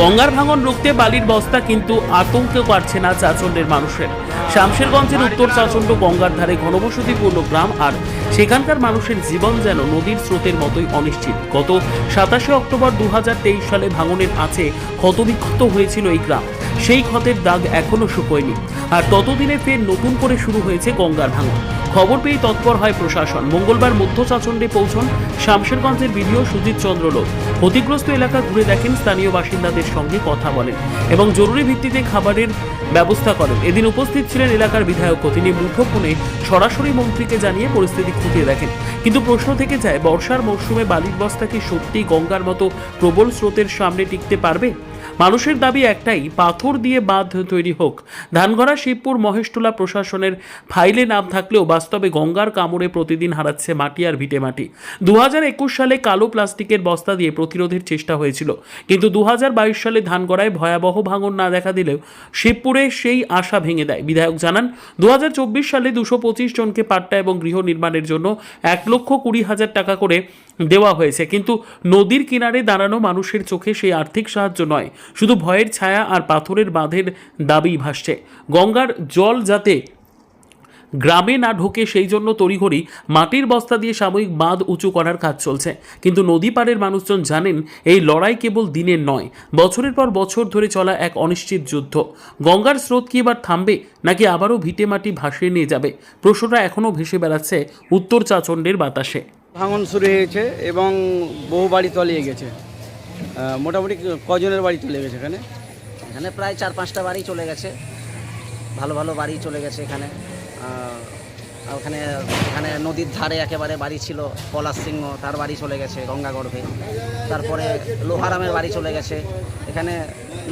গঙ্গার ভাঙন রুখতে বালির বস্তা কিন্তু আতঙ্ক পারছে না চাচণ্ডের মানুষের। শামশেরগঞ্জের উত্তর চাচণ্ড গঙ্গার ধারে ঘনবসতিপূর্ণ গ্রাম আর সেখানকার মানুষের জীবন যেন নদীর স্রোতের মতোই অনিশ্চিত। গত সাতাশে অক্টোবর দু হাজার তেইশ সালে ভাঙনের আছে ক্ষতবিক্ষত হয়েছিল এই গ্রাম। সেই ক্ষতের দাগ এখনও শুকোয়নি। আর ততদিনে ফের নতুন করে শুরু হয়েছে গঙ্গার ভাঙন। খবর পেয়ে তৎপর হয় প্রশাসন। মঙ্গলবার মধ্য চাচণ্ডে পৌঁছন শামশেরগঞ্জের বিডিও সুজিত চন্দ্র লোক। ক্ষতিগ্রস্ত এলাকা ঘুরে দেখেন স্থানীয় বাসিন্দাদের সঙ্গে কথা বলেন এবং জরুরি ভিত্তিতে খাবারের ব্যবস্থা করেন। এদিন উপস্থিত ছিলেন এলাকার বিধায়ক তিনি মুঠোফোনে সরাসরি মন্ত্রীকে জানিয়ে পরিস্থিতি খতিয়ে দেখেন। কিন্তু প্রশ্ন থেকে যায়, বর্ষার মরশুমে বালির বস্তা কি সত্যি গঙ্গার মতো প্রবল স্রোতের সামনে টিকতে পারবে? মানুষের দাবি একটাই, পাথর দিয়ে বাঁধ তৈরি হোক। ধানগড়া, শিবপুর মহেশটোলা প্রশাসনের ফাইলে নাম থাকলেও বাস্তবে গঙ্গার কামড়ে প্রতিদিন হারাচ্ছে মাটি আর ভিটে মাটি। দুহাজার একুশ সালে কালো প্লাস্টিকের বস্তা দিয়ে প্রতিরোধের চেষ্টা হয়েছিল। কিন্তু দু হাজার বাইশ সালে ধানগড়ায় ভয়াবহ ভাঙন না দেখা দিলেও শিবপুরে সেই আশা ভেঙে দেয়। বিধায়ক জানান দু হাজার চব্বিশ সালে দুশো জনকে পাট্টা এবং গৃহ নির্মাণের জন্য এক লক্ষ কুড়ি হাজার টাকা করে দেওয়া হয়েছে। কিন্তু নদীর কিনারে দাঁড়ানো মানুষের চোখে সেই আর্থিক সাহায্য নয়। শুধু ভয়ের ছায়া আর পাথরের বাঁধের দাবি ভাসছে। গঙ্গার জল যাতে গ্রামে না ঢোকে, সেই জন্য তড়িঘড়ি মাটির বস্তা দিয়ে সাময়িক বাঁধ উঁচু করার কাজ চলছে। কিন্তু নদী পাড়ের মানুষজন জানেন, এই লড়াই কেবল দিনের নয়, বছরের পর বছর ধরে চলা এক অনিশ্চিত যুদ্ধ। গঙ্গার স্রোত কি এবার থামবে, নাকি আবারও ভিটে মাটি ভাসিয়ে নিয়ে যাবে? প্রশ্নটা এখনও ভেসে বেড়াচ্ছে উত্তর চাচণ্ডের বাতাসে। ভাঙন শুরু হয়েছে এবং বহু বাড়ি তলিয়ে গেছে। মোটামুটি কজনের বাড়ি চলে গেছে এখানে? এখানে প্রায় চার পাঁচটা বাড়ি চলে গেছে। ভালো ভালো বাড়ি চলে গেছে এখানে। ওখানে, এখানে নদীর ধারে একেবারে বাড়ি ছিল, পলাশ সিংহ, তার বাড়ি চলে গেছে গঙ্গাগর্ভে। তারপরে লোহারামের বাড়ি চলে গেছে। এখানে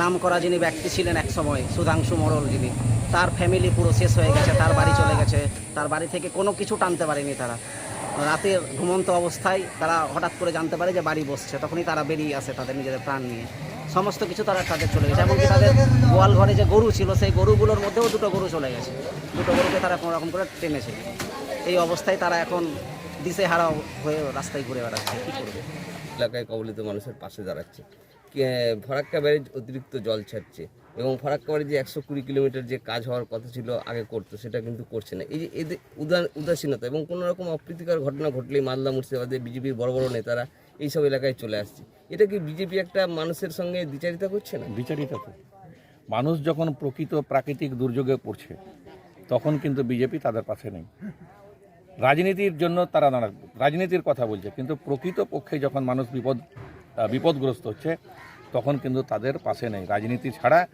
নাম করা যিনি ব্যক্তি ছিলেন এক সময়, সুধাংশু মোড়ল যিনি, তার ফ্যামিলি পুরো শেষ হয়ে গেছে, তার বাড়ি চলে গেছে। তার বাড়ি থেকে কোনো কিছু টানতে পারেনি তারা। রাতের ঘুমন্ত অবস্থায় তারা হঠাৎ করে জানতে পারে যে বাড়ি বসছে, তখনই তারা বেরিয়ে আসে তাদের নিজেদের প্রাণ নিয়ে। সমস্ত কিছু তারা তাদের চলে গেছে, এমনকি তাদের গোয়াল ঘরে যে গরু ছিল, সেই গরুগুলোর মধ্যেও দুটো গরু চলে গেছে। দুটো গরুকে তারা কোনো রকম করে টেনেছে। এই অবস্থায় তারা এখন দিশে হারা হয়ে রাস্তায় ঘুরে বেড়াচ্ছে। কী করবে? এলাকায় কবলিত মানুষের পাশে দাঁড়াচ্ছে। কে- ফরাক্কা ব্যারেজ অতিরিক্ত জল ছাড়ছে। এবং ফরাক্কা ব্যারেজ যে একশো কুড়ি কিলোমিটার যে কাজ হওয়ার কথা ছিল আগে করতো, সেটা কিন্তু করছে না। এই যে এদের উদা- উদাসীনতা এবং কোনো রকম অপ্রীতিকর ঘটনা ঘটলেই মালদা মুর্শিদাবাদে বিজেপির বড় বড় নেতারা এইসব এলাকায় চলে আসছে। এটা কি বিজেপি একটা মানুষের সঙ্গে দ্বিচারিতা করছে না? বিচারিত তো। মানুষ যখন প্রকৃত প্রাকৃতিক দুর্যোগে পড়ছে, তখন কিন্তু বিজেপি তাদের পাশে নেই। রাজনীতির জন্য তারা নানা, রাজনীতির কথা বলছে, কিন্তু প্রকৃত পক্ষে যখন মানুষ বিপদ বিপদগ্রস্ত হচ্ছে, তখন কিন্তু তাদের পাশে নেই। রাজনীতি ছাড়া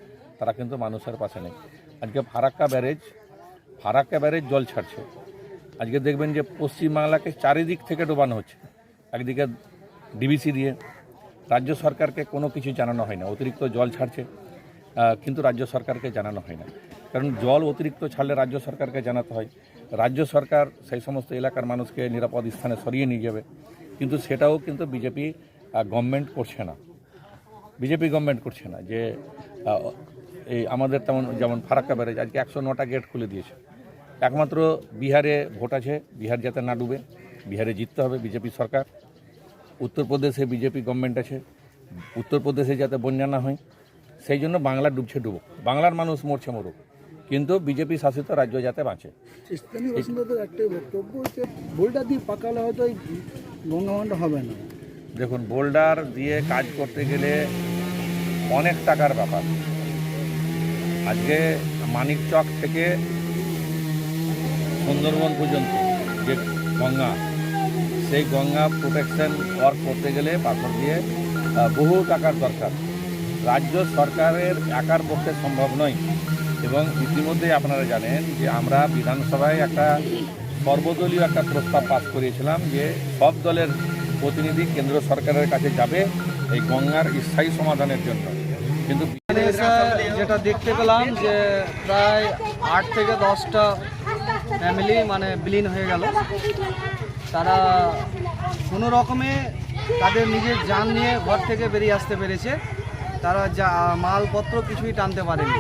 তারা কিন্তু মানুষের পাশে নেই। আজকে ফারাক্কা ব্যারেজ ফারাক্কা ব্যারেজ জল ছাড়ছে। আজকে দেখবেন যে পশ্চিমবাংলাকে চারিদিক থেকে ডোবানো হচ্ছে। একদিকে ডিবিসি দিয়ে। রাজ্য সরকারকে কোনো কিছু জানানো হয় না, অতিরিক্ত জল ছাড়ছে। কিন্তু রাজ্য সরকারকে জানানো হয় না। কারণ জল অতিরিক্ত ছাড়লে রাজ্য সরকারকে জানাতে হয়। রাজ্য সরকার সেই সমস্ত এলাকার মানুষকে নিরাপদ স্থানে সরিয়ে নিয়ে যাবে। কিন্তু সেটাও কিন্তু বিজেপি গভর্নমেন্ট করছে না। বিজেপি গভর্নমেন্ট করছে না যে এই আমাদের তেমন যেমন ফারাক্কা ব্যারেজ আজকে একশো নটা গেট খুলে দিয়েছে। একমাত্র বিহারে ভোট আছে বিহার যাতে না ডুবে বিহারে জিততে হবে বিজেপি সরকার। উত্তরপ্রদেশে বিজেপি গভর্নমেন্ট আছে উত্তরপ্রদেশে যাতে বন্যা না হয় সেই জন্য বাংলা ডুবছে ডুবুক বাংলার মানুষ মরছে মরুক কিন্তু বিজেপি শাসিত রাজ্য যাতে বাঁচে। স্থানীয় বাসিন্দাদের একটাই বক্তব্য যে বোলটা দিয়ে পাকালে হয়তো এই গঙ্গামানটা হবে না। দেখুন বোল্ডার দিয়ে কাজ করতে গেলে অনেক টাকার ব্যাপার। আজকে মানিকচক থেকে সুন্দরবন পর্যন্ত যে গঙ্গা, সেই গঙ্গা প্রোটেকশন ওয়ার্ক করতে গেলে পাথর দিয়ে বহু টাকার দরকার। রাজ্য সরকারের একার পক্ষে সম্ভব নয়। এবং ইতিমধ্যে আপনারা জানেন যে আমরা বিধানসভায় একটা সর্বদলীয় একটা প্রস্তাব পাস করিয়েছিলাম যে সব দলের প্রতিনিধি কেন্দ্র সরকারের কাছে যাবে এই গঙ্গার স্থায়ী সমাধানের জন্য। কিন্তু যেটা দেখতে পেলাম যে প্রায় আট থেকে দশটা ফ্যামিলি মানে বিলীন হয়ে গেল। তারা কোনো রকমে তাদের নিজের যান নিয়ে ঘর থেকে বেরিয়ে আসতে পেরেছে। তারা যা মালপত্র কিছুই টানতে পারেনি।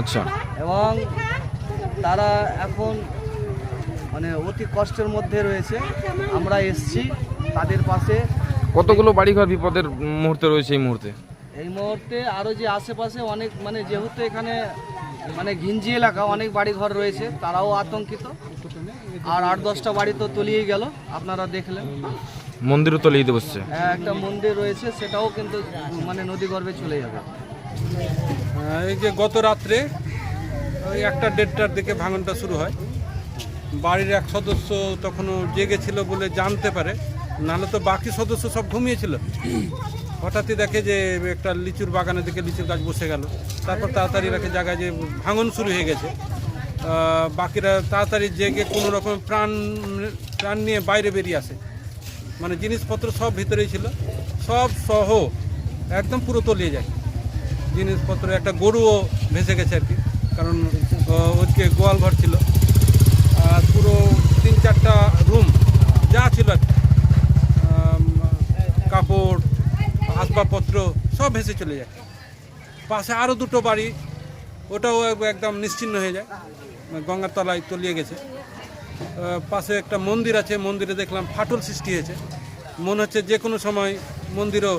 আচ্ছা। এবং তারা এখন মানে অতি কষ্টের মধ্যে রয়েছে। আমরা এসছি তাদের পাশে। কতগুলো বাড়িঘর বিপদের মুহূর্তে রয়েছে এই মুহূর্তে? এই মুহূর্তে আরও যে আশেপাশে অনেক মানে যেহেতু এখানে মানে ঘিঞ্জি এলাকা অনেক বাড়ি ঘর রয়েছে তারাও আতঙ্কিত। আর আট দশটা বাড়ি তো তলিয়ে গেল আপনারা দেখলেন। মন্দিরও তলিয়ে দিতে বসছে। হ্যাঁ, একটা মন্দির রয়েছে সেটাও কিন্তু মানে নদী গর্ভে চলে যাবে। এই যে গত রাত্রে ওই একটা দেড়টার দিকে ভাঙনটা শুরু হয়। বাড়ির এক সদস্য তখনও জেগেছিল বলে জানতে পারে নাহলে তো বাকি সদস্য সব ঘুমিয়েছিল। হঠাৎই দেখে যে একটা লিচুর বাগানের দিকে লিচুর গাছ বসে গেল। তারপর তাড়াতাড়ি রাখে জায়গায় যে ভাঙন শুরু হয়ে গেছে। বাকিরা তাড়াতাড়ি জেগে কোনো রকম প্রাণ প্রাণ নিয়ে বাইরে বেরিয়ে আসে। মানে জিনিসপত্র সব ভিতরেই ছিল। সব সহ একদম পুরো তলিয়ে যায়। জিনিসপত্র, একটা গরুও ভেসে গেছে আর কি। কারণ ওদিকে গোয়াল ঘর ছিল। আর পুরো তিন চারটা রুম যা ছিল আর কি। সব ভেসে চলে যায়। পাশে আরও দুটো বাড়ি, ওটাও একদম নিশ্চিন্ন হয়ে যায়। গঙ্গার তলায় তলিয়ে গেছে। পাশে একটা মন্দির আছে, মন্দিরে দেখলাম ফাটল সৃষ্টি হয়েছে। মনে হচ্ছে যে কোনো সময় মন্দিরও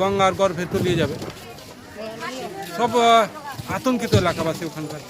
গঙ্গার গর্ভে তলিয়ে যাবে। সব আতঙ্কিত এলাকাবাসী ওখানকার।